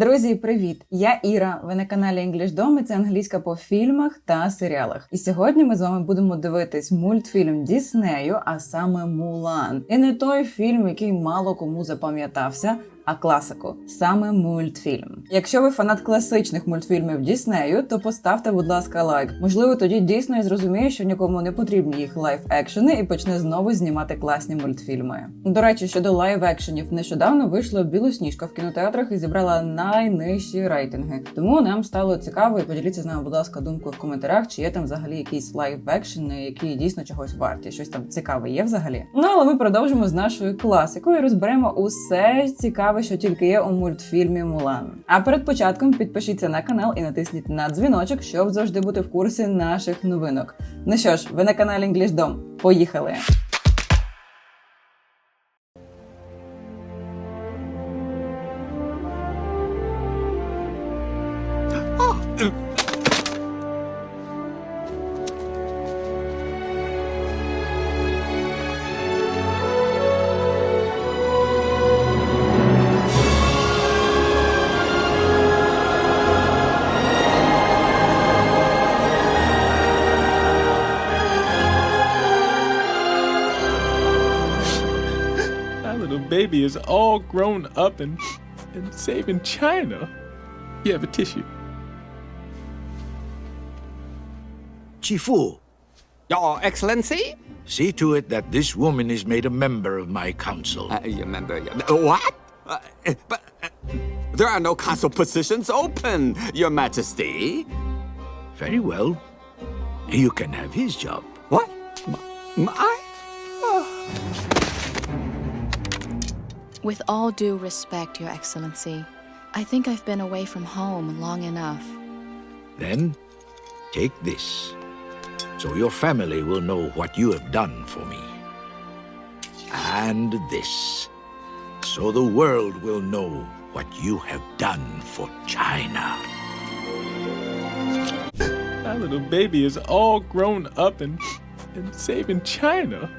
Друзі, привіт! Я Іра. Ви на каналі English Dom і це англійська по фільмах та серіалах. І сьогодні ми з вами будемо дивитись мультфільм Діснею, а саме Мулан. І не той фільм, який мало кому запам'ятався. А класику саме мультфільм. Якщо ви фанат класичних мультфільмів Діснею, то поставте, будь ласка, лайк. Можливо, тоді дійсно і зрозуміє, що нікому не потрібні їх лайф екшени і почне знову знімати класні мультфільми. До речі, щодо лайв екшенів, нещодавно вийшла білосніжка в кінотеатрах і зібрала найнижчі рейтинги. Тому нам стало цікаво і поділіться з нами, будь ласка, думкою в коментарях, чи є там взагалі якісь лайв екшени, які дійсно чогось варті. Щось там цікаве є взагалі. Ну але ми продовжимо з нашою класикою розберемо усе цікаве, що тільки є у мультфільмі Мулан. А перед початком підпишіться на канал і натисніть на дзвіночок, щоб завжди бути в курсі наших новинок. Ну що ж, ви на каналі English Поїхали! Baby is all grown up and, and saving China. You have a tissue. Chifu, Your Excellency? see to it that this woman is made a member of my council. Uh, you remember? uh, What? Uh, uh, but uh, there are no council positions open, Your Majesty. Very well. You can have his job. What? M- My? With all due respect, Your Excellency, I think I've been away from home long enough. Then, take this, so your family will know what you have done for me. And this, so the world will know what you have done for China. That little baby is all grown up and, and saving China.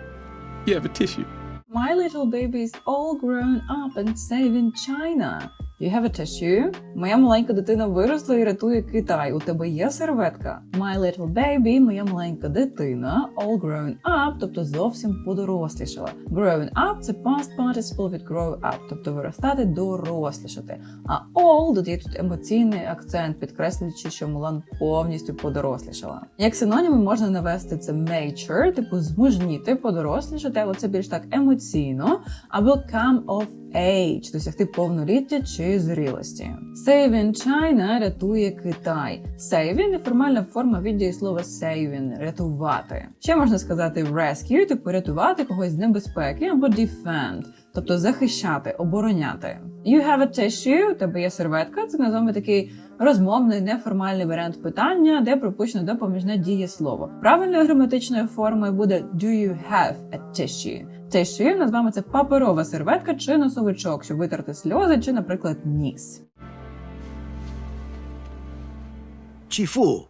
You have a tissue. My little baby is all grown up and saving China. You have a tissue? Моя маленька дитина виросла і рятує Китай. У тебе є серветка? My little baby, моя маленька дитина, all grown up, тобто зовсім подорослішала. Grown up – це past participle від grow up, тобто виростати, дорослішати. А all додає тут емоційний акцент, підкреслюючи, що Мулан повністю подорослішала. Як синоніми можна навести це mature, типу змужніти, подорослішати, але це більш так емоційно, або come of age, досягти повноліття чи зрілості. Saving China рятує Китай. Saving – неформальна форма від дієслова saving – рятувати. Ще можна сказати rescue, типу рятувати когось з небезпеки, або defend, тобто захищати, обороняти. You have a tissue, у тебе є серветка, це називаємо такий розмовний неформальний варіант питання, де пропущено допоміжне дієслово. Правильною граматичною формою буде do you have a tissue. Tissue назвемо це паперова серветка чи носовичок, щоб витерти сльози чи, наприклад, ніс. Chifu,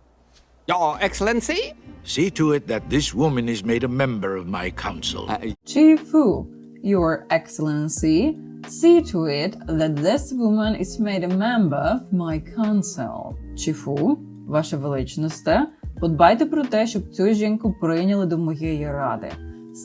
Your Excellency? see to it that this woman is made a member of my council. Uh, Chifu, Your Excellency, see to it that this woman is made a member of my council. Чіфу, Ваше Величносте, подбайте про те, щоб цю жінку прийняли до моєї ради.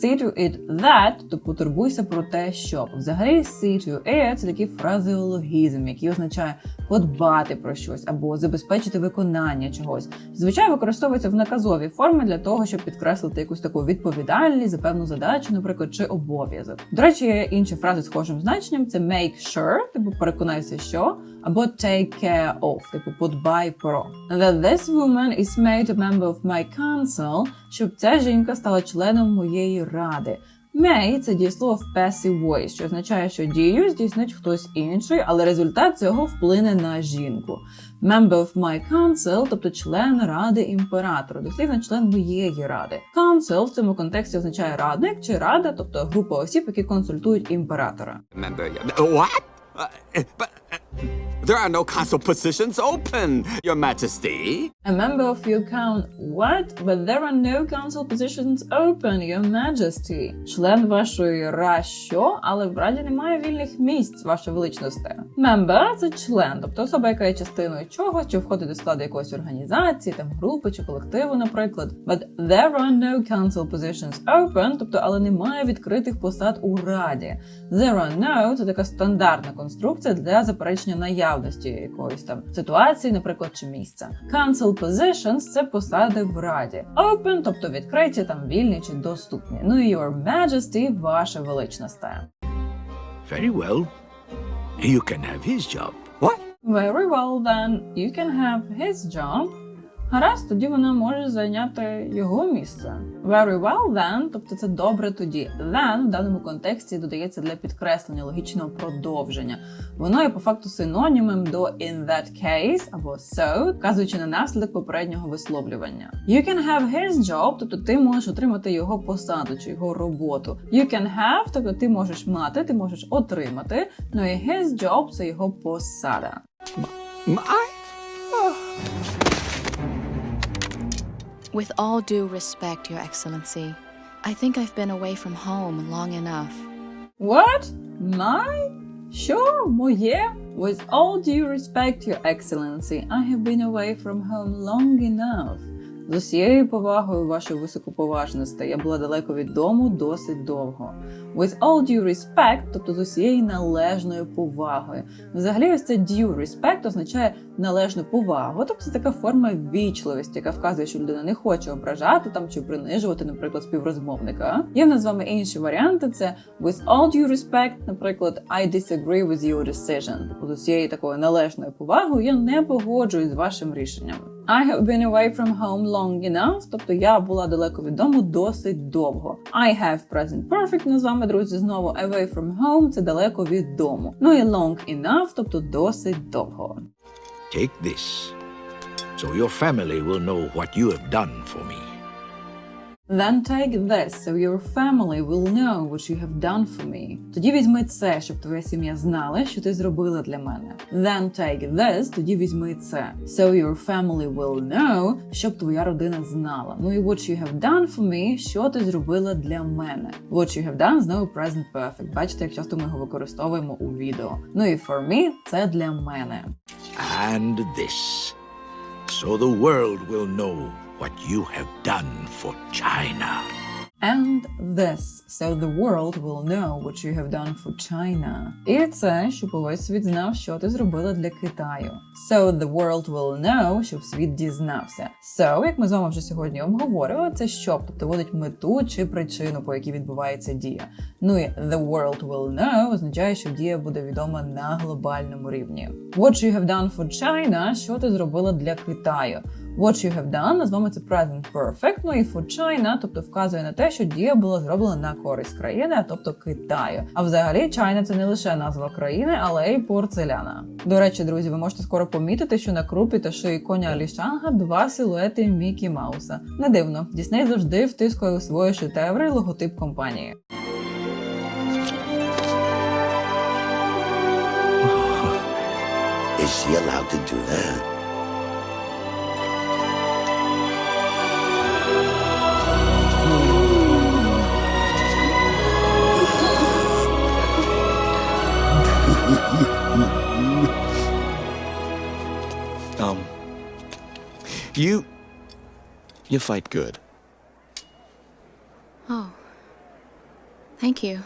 See to it that, то потурбуйся про те, щоб. Взагалі, see to it – це такий фразеологізм, який означає подбати про щось або забезпечити виконання чогось. Звичайно, використовується в наказовій формі для того, щоб підкреслити якусь таку відповідальність за певну задачу, наприклад, чи обов'язок. До речі, є інші фрази з схожим значенням: це make sure, типу переконайся, що, або take care of, типу подбай про. That this woman is made a member of my council, щоб ця жінка стала членом моєї ради. May – це дієслово в passive voice, що означає, що дію здійснить хтось інший, але результат цього вплине на жінку. Member of my council, тобто член ради імператора, дослівно член моєї ради. Council в цьому контексті означає радник чи рада, тобто група осіб, які консультують імператора. remember? What? There are no consul positions open, Your Majesty. A member of your count. What? But there are no council positions open, your majesty. Член вашої ра що, але в раді немає вільних місць, ваша величність. Member – це член, тобто особа, яка є частиною чогось, що входить до складу якоїсь організації, там групи чи колективу, наприклад. But there are no council positions open, тобто, але немає відкритих посад у раді. There are no – це така стандартна конструкція для заперечення наявності якоїсь там ситуації, наприклад, чи місця. Council positions – це посади в раді. Open, тобто відкриті, там вільні чи доступні. Ну і your majesty – ваша величність. Very well. You can have his job. What? Very well then, you can have his job. Гаразд, тоді вона може зайняти його місце. Very well then, тобто це добре тоді. Then в даному контексті додається для підкреслення логічного продовження. Воно є по факту синонімом до in that case або so, вказуючи на наслідок попереднього висловлювання. You can have his job, тобто ти можеш отримати його посаду чи його роботу. You can have, тобто ти можеш мати, ти можеш отримати. Ну і his job це його посада. My? With all due respect, Your Excellency, I think I've been away from home long enough. What? My? Sure, Moyer. With all due respect, Your Excellency, I have been away from home long enough. З усією повагою, ваше високоповажності, я була далеко від дому досить довго. With all due respect, тобто з усією належною повагою. Взагалі, ось це due respect означає належну повагу. Тобто це така форма вічливості, яка вказує, що людина не хоче ображати там чи принижувати, наприклад, співрозмовника. Є в нас з вами інші варіанти: це with all due respect, наприклад, I disagree with your decision. Тобто з усією такою належною повагою я не погоджуюсь з вашим рішенням. I have been away from home long enough, тобто я була далеко від дому досить довго. I have present perfect ми з вами, друзі, знову away from home це далеко від дому. Ну і long enough, тобто досить довго. Take this, so your family will know what you have done for me. Then take this, so your family will know what you have done for me. Тоді візьми це, щоб твоя сім'я знала, що ти зробила для мене. Then take this, тоді візьми це. So your family will know, щоб твоя родина знала. Ну і what you have done for me, що ти зробила для мене. What you have done знову present perfect. Бачите, як часто ми його використовуємо у відео. Ну і for me це для мене. And this, so the world will know what you have done for China. And this, so the world will know what you have done for China. І це, щоб увесь світ знав, що ти зробила для Китаю. So the world will know, щоб світ дізнався. So, як ми з вами вже сьогодні обговорювали, це щоб, тобто вводить мету чи причину, по якій відбувається дія. Ну і the world will know означає, що дія буде відома на глобальному рівні. What you have done for China, що ти зробила для Китаю. What you have done, це present perfect, ну і for China, тобто вказує на те, що дія була зроблена на користь країни, а тобто Китаю. А взагалі China – це не лише назва країни, але й порцеляна. До речі, друзі, ви можете скоро помітити, що на крупі та шиї коня Алішанга два силуети Мікі Мауса. Не дивно, Дісней завжди втискує у свої шедеври логотип компанії. Is she allowed to do that? You. You fight good. Oh. Thank you.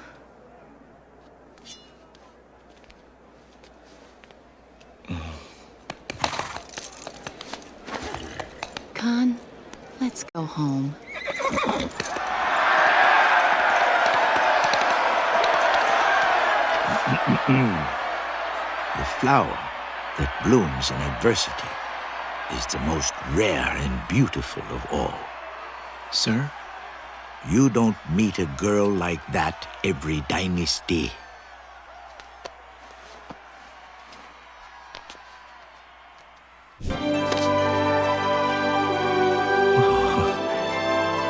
Khan, let's go home. The flower that blooms in adversity is the most rare and beautiful of all. Sir? You don't meet a girl like that every dynasty.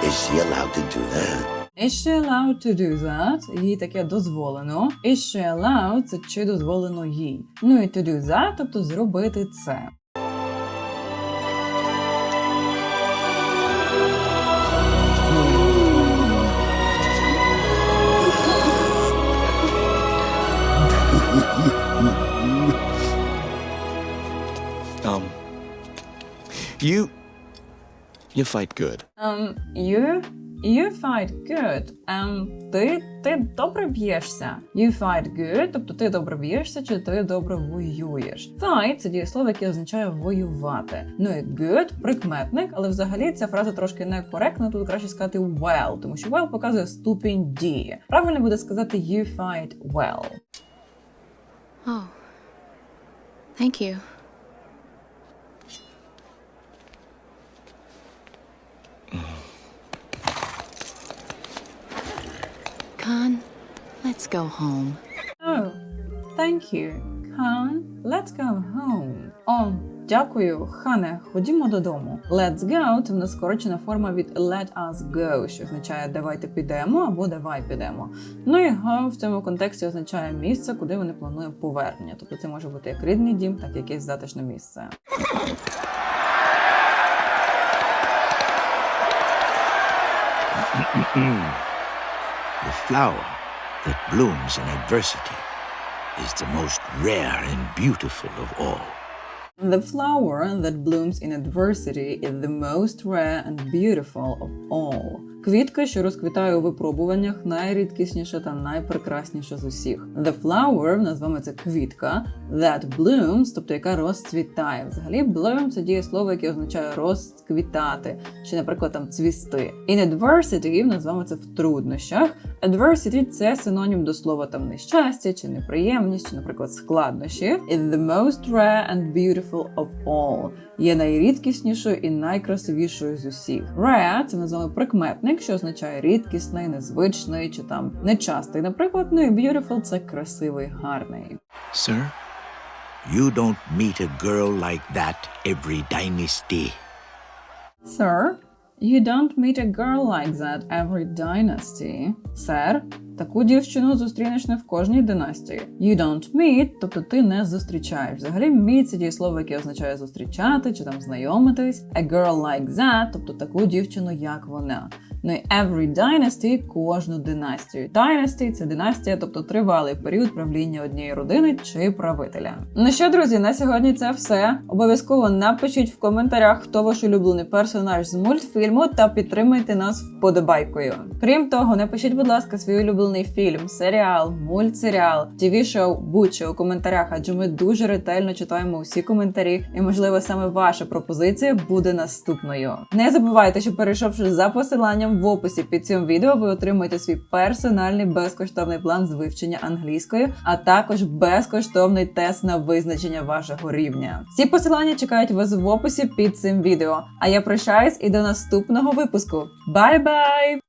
Is she allowed to do that? Is she allowed to do that? Їй таке дозволено. Is she allowed? Це чи дозволено їй. Ну і to do that, тобто зробити це. You. You fight good. Um, you, you fight good. Um, ти, ти добре б'єшся. You fight good, тобто ти добре б'єшся, чи ти добре воюєш. Fight – це дієслово, яке означає воювати. Ну і good – прикметник, але взагалі ця фраза трошки некоректна. Тут краще сказати well, тому що well показує ступінь дії. Правильно буде сказати you fight well. Oh. Thank you. Khan, let's go home. Oh, thank you. Khan, let's go home. О, дякую, Хане, ходімо додому. Let's go – це в нас скорочена форма від let us go, що означає давайте підемо або давай підемо. Ну і go в цьому контексті означає місце, куди вони планують повернення. Тобто це може бути як рідний дім, так і якесь затишне місце. The flower that blooms in adversity is the most rare and beautiful of all. The flower that blooms in adversity is the most rare and beautiful of all. Квітка, що розквітає у випробуваннях, найрідкісніша та найпрекрасніша з усіх. The flower, в з це квітка, that blooms, тобто яка розцвітає. Взагалі, bloom – це дієслово, яке означає розквітати, чи, наприклад, там цвісти. In adversity, в нас з вами це в труднощах. Adversity – це синонім до слова там нещастя, чи неприємність, чи, наприклад, складнощі. Is the most rare and beautiful of all. Є найрідкіснішою і найкрасивішою з усіх. Rare – це називаємо прикметник, що означає рідкісний, незвичний чи там нечастий. Наприклад, ну і beautiful – це красивий, гарний. Sir? You don't meet a girl like that every dynasty. Sir, you don't meet a girl like that every dynasty. Сер, таку дівчину зустрінеш не в кожній династії. You don't meet, тобто ти не зустрічаєш. Взагалі, meet – це дієслово, яке означає зустрічати чи там знайомитись. A girl like that, тобто таку дівчину, як вона. І every dynasty – кожну династію. Dynasty – це династія, тобто тривалий період правління однієї родини чи правителя. Ну що, друзі, на сьогодні це все. Обов'язково напишіть в коментарях, хто ваш улюблений персонаж з мультфільму, та підтримайте нас вподобайкою. Крім того, напишіть, будь ласка, свій улюблений фільм, серіал, мультсеріал, тіві-шоу, будь-що у коментарях, адже ми дуже ретельно читаємо усі коментарі, і можливо саме ваша пропозиція буде наступною. Не забувайте, що перейшовши за посиланням в описі під цим відео, ви отримуєте свій персональний безкоштовний план з вивчення англійської, а також безкоштовний тест на визначення вашого рівня. Всі посилання чекають вас в описі під цим відео. А я прощаюсь і до наступного випуску. Бай-бай!